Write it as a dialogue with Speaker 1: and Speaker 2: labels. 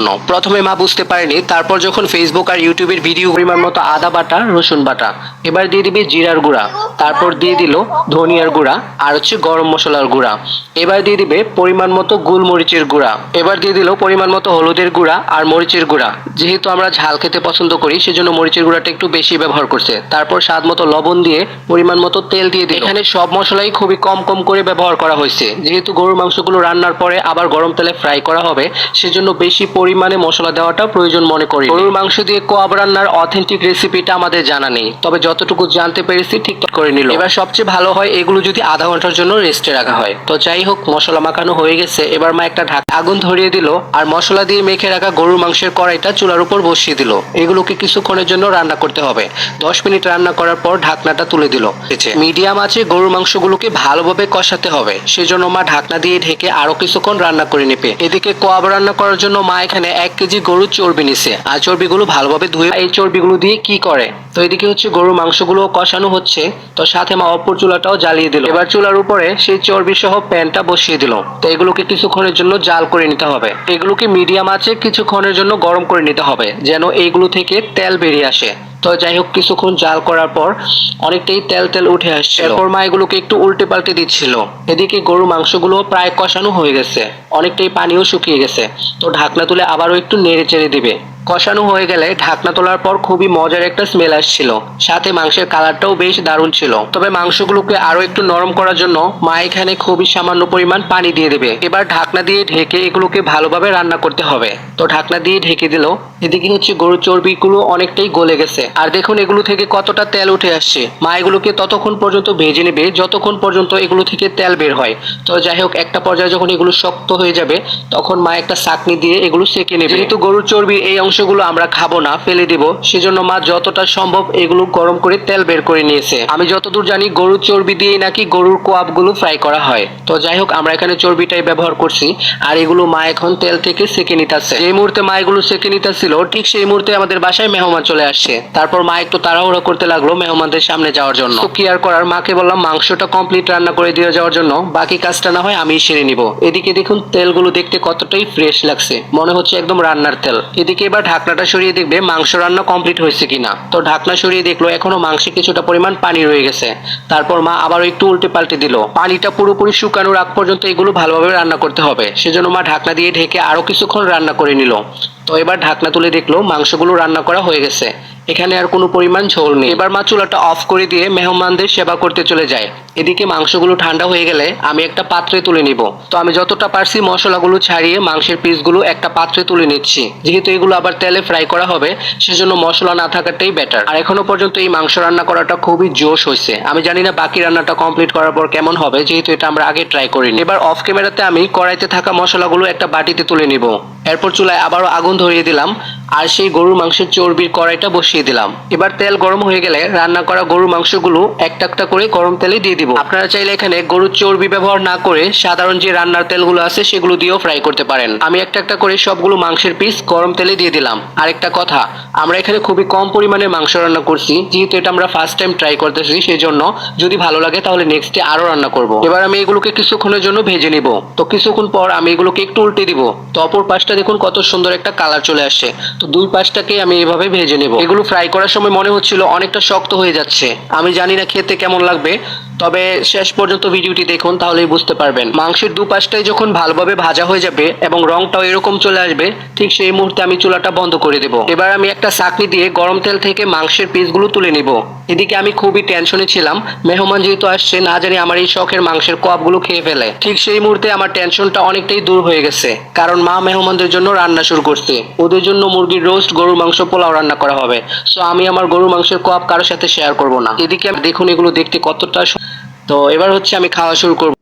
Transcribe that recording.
Speaker 1: জন্য। প্রথমে মা বুঝতে পারেনি, তারপর যখন ফেসবুক আর ইউটিউবের ভিডিও পরিমাণ মতো আদা বাটা, রসুন বাটা, এবার দিয়ে দিবে জিরার গুঁড়া, তারপর দিয়ে দিল ধনিয়ার গুঁড়া আর হচ্ছে গরম মশলার গুঁড়া। এবার দিয়ে দিবে পরিমাণ মতো গোলমরিচের গুঁড়া। এবার দিয়ে দিল পরিমাণ মতো হলুদের গুঁড়া আর মরিচের গুঁড়া। যেহেতু আমরা ঝাল খেতে পছন্দ করি, সেজন্য মরিচের গুঁড়াটা একটু বেশি ব্যবহার করছে। তারপর স্বাদ মতো লবণ দিয়ে পরিমাণ মতো তেল দিয়ে দিল। এখানে সব মশলাই খুবই কম কম করে ব্যবহার করা হয়েছে। যেহেতু গরুর মাংসগুলো রান্নার পরে আবার গরম তেলে ফ্রাই করা হবে, সেজন্য বেশি পরিমাণে মশলা দেওয়াটা প্রয়োজন মনে করি। গরুর মাংস দিয়ে কোয়াব রান্নার অথেন্টিক রেসিপিটা আমাদের জানা নেই। তবে যতটুকু জানতে পেরেছি ঠিক করে নিল। এবার সবচেয়ে ভালো হয় এগুলো যদি আধা ঘণ্টার জন্য রেস্টে রাখা হয়। তো যাই হোক মশলা মাখানো হয়ে গেছে। এবার মা একটা ঢাক আগুন ধরিয়ে দিল আর মশলা দিয়ে মেখে রাখা গরুর মাংসের কড়াইটা চুলার উপর বসিয়ে দিল। এগুলোকে কিছুক্ষণের জন্য রান্না করতে হবে। দশ মিনিট রান্না করার পর ঢাকনাটা তুলে দিল। মিডিয়াম আছে গরুর মাংসগুলোকে ভালোভাবে কষাতে হবে। সেজন্য মা ঢাকনা দিয়ে ঢেকে আরও কিছুক্ষণ রান্না করে নেবে। এদিকে কোয়াব রান্না করার জন্য মা এখানে এক কেজি গরুর চর্বি নিছে। আর চর্বিগুলো ভালোভাবে ধুয়ে এই চর্বিগুলো দিয়ে কি করে? এদিকে হচ্ছে গরুর মাংসগুলো কষানো হচ্ছে। তো সাথে মা অপর চুলাটাও জ্বালিয়ে দিল। এবার চুলার উপরে সেই চর্বি সহ প্যানটা বসিয়ে দিল। তো এগুলোকে কিছুক্ষণের জন্য জাল করে নিতে হবে। এগুলোকে মিডিয়াম আছে কিছুক্ষণের জন্য গরম করে নিতে হবে, যেন এইগুলো থেকে তেল বেরিয়ে আসে। তো যাই হোক, কিছুক্ষণ জাল করার পর অনেকটাই তেল তেল উঠে আসছে এরপর মা এগুলোকে একটু উল্টে পাল্টে দিচ্ছিল। এদিকে গরু মাংসগুলো প্রায় কষানো হয়ে গেছে। অনেকটাই পানিও শুকিয়ে গেছে। তো ঢাকনা তুলে আবারও একটু নেড়ে চেড়ে দিবে। কষানো হয়ে গেলে ঢাকনা তোলার পর খুবই মজার একটা স্মেল আসছিল। সাথে মাংসের কালারটাও বেশ দারুণ ছিল। তবে মাংসগুলোকে আরও একটু নরম করার জন্য মা এখানে খুবই সামান্য পরিমাণ পানি দিয়ে দেবে। এবার ঢাকনা দিয়ে ঢেকে এগুলোকে ভালোভাবে রান্না করতে হবে। তো ঢাকনা দিয়ে ঢেকে দিল। এদিকে হচ্ছে গরুর চর্বিগুলো অনেকটাই গলে গেছে। আর দেখুন এগুলো থেকে কতটা তেল উঠে আসছে। মা এগুলোকে ততক্ষণ পর্যন্ত ভেজে নেবে। যতক্ষণ পর্যন্ত এগুলো থেকে তেল বের হয়। তো যাই হোক, একটা পর্যায়ে যখন এগুলো শক্ত হয়ে যাবে, তখন মা একটা চাকনি দিয়ে এগুলো সেকে নেবে। যেহেতু গরুর চর্বির এই অংশগুলো আমরা খাব না, ফেলে দিব। সেজন্য মা যতটা সম্ভব এগুলো গরম করে তেল বের করে নিয়েছে। আমি যতদূর জানি গরুর চর্বি দিয়েই নাকি গরুর কোয়াবগুলো ফ্রাই করা হয়। তো যাই হোক, আমরা এখানে চর্বিটাই ব্যবহার করছি। আর এগুলো মা এখন তেল থেকে সেকে নিতেছে। এই মুহূর্তে মা এগুলো সেকে নিতেছিল, ঠিক সেই মুহূর্তে আমাদের বাসায় মেহমান চলে আসছে। তারপর মা একটু তাড়াহুড়ো করতে লাগল মেহমানদের সামনে যাওয়ার জন্য। কি আর করার, মাকে বললাম, মাংসটা কমপ্লিট রান্না করে দিয়ে যাওয়ার জন্য, বাকি কাজটা না হয় আমি সেরে নিব। এদিকে দেখুন, তেলগুলো দেখতে কতটাই ফ্রেশ লাগছে। মনে হচ্ছে একদম রান্নার তেল। এদিকে এবার ঢাকনাটা সরিয়ে দেখবে মাংস রান্না কমপ্লিট হয়েছে কিনা। তো ঢাকনা সরিয়ে দেখল, এখনও মাংসে কিছুটা পরিমাণ পানি রয়ে গেছে। তারপর মা আবার একটু উল্টে পাল্টে দিল। পানিটা পুরোপুরি শুকানোর আগ পর্যন্ত এগুলো ভালোভাবে রান্না করতে হবে। সেজন্য মা ঢাকনা দিয়ে ঢেকে আরও কিছুক্ষণ রান্না করে নিল। তো এবার ঢাকনা তুলে দেখল মাংসগুলো রান্না করা হয়ে গেছে। এখানে আর কোনো পরিমাণ ঝোল নেই। এবার মা চুলাটা অফ করে দিয়ে মেহমানদের সেবা করতে চলে যায়। এদিকে মাংসগুলো ঠান্ডা হয়ে গেলে আমি একটা পাত্রে তুলে নিব। তো আমি যতটা পারছি মশলাগুলো ছাড়িয়ে মাংসের পিসগুলো একটা পাত্রে তুলে নিচ্ছি। যেহেতু এগুলো আবার তেলে ফ্রাই করা হবে, সেজন্য মশলা না থাকাটাই বেটার আর এখনও পর্যন্ত এই মাংস রান্না করাটা খুবই জোশ হয়েছে। আমি জানি না বাকি রান্নাটা কমপ্লিট করার পর কেমন হবে, যেহেতু এটা আমরা আগে ট্রাই করিনি। এবার অফ ক্যামেরাতে আমি কড়াইতে থাকা মশলাগুলো একটা বাটিতে তুলে নিব। এরপর চুলায় আবারও আগুন ধরিয়ে দিলাম। আর সেই গরুর মাংসের চর্বির কড়াইটা বসিয়ে দিলাম। এবার তেল গরম হয়ে গেলে রান্না করা গরুর মাংসগুলো একটা একটা করে গরম তেলে দিয়ে দিব। আপনারা চাইলে এখানে গরুর চর্বি ব্যবহার না করে সাধারণ যে রান্নার তেলগুলো আছে সেগুলো দিয়েও ফ্রাই করতে পারেন। আমি একটা একটা করে সবগুলো মাংসের পিস গরম তেলে দিয়ে দিলাম। আরেকটা কথা, আমরা এখানে খুবই কম পরিমাণে মাংস রান্না করছি, যেহেতু এটা আমরা ফার্স্ট টাইম ট্রাই করতেছি সেই জন্য যদি ভালো লাগে তাহলে নেক্সট ডে আরও রান্না করব। এবার আমি এগুলোকে কিছুক্ষণের জন্য ভেজে নিব। তো কিছুক্ষণ পর আমি এগুলোকে একটু উল্টে দিব। তো অপর পাশটা দেখুন কত সুন্দর একটা কালার চলে আসছে। তো দুই পাশটাকে আমি এভাবে ভেজে নেব। এগুলো ফ্রাই করার সময় মনে হচ্ছিল অনেকটা শক্ত হয়ে যাচ্ছে। আমি জানি না খেতে কেমন লাগবে। তবে শেষ পর্যন্ত ভিডিওটি দেখুন, তাহলেই বুঝতে পারবেন। মাংসের দুপাশটাই যখন ভালোভাবে ভাজা হয়ে যাবে এবং রংটাও এরকম চলে আসবে, ঠিক সেই মুহূর্তে আমি চুলাটা বন্ধ করে দেব। এবার আমি একটা চাকনি দিয়ে গরম তেল থেকে মাংসের পিসগুলো তুলে নিব। এদিকে আমি খুবই টেনশনে ছিলাম। মেহমান যেহেতু আসছে, না জানি আমার এই শখের মাংসের কপগুলো খেয়ে ফেলে। ঠিক সেই মুহূর্তে আমার টেনশনটা অনেকটাই দূর হয়ে গেছে, কারণ মা মেহমানদের জন্য রান্না শুরু করছে। ওদের জন্য মুরগির রোস্ট, গরুর মাংস, পোলাও রান্না করা হবে। সো আমি আমার গরুর মাংসের কপ কারোর সাথে শেয়ার করব না। এদিকে দেখুন, এগুলো দেখতে কতটা তো এবার হচ্ছে আমি খাওয়া শুরু করব।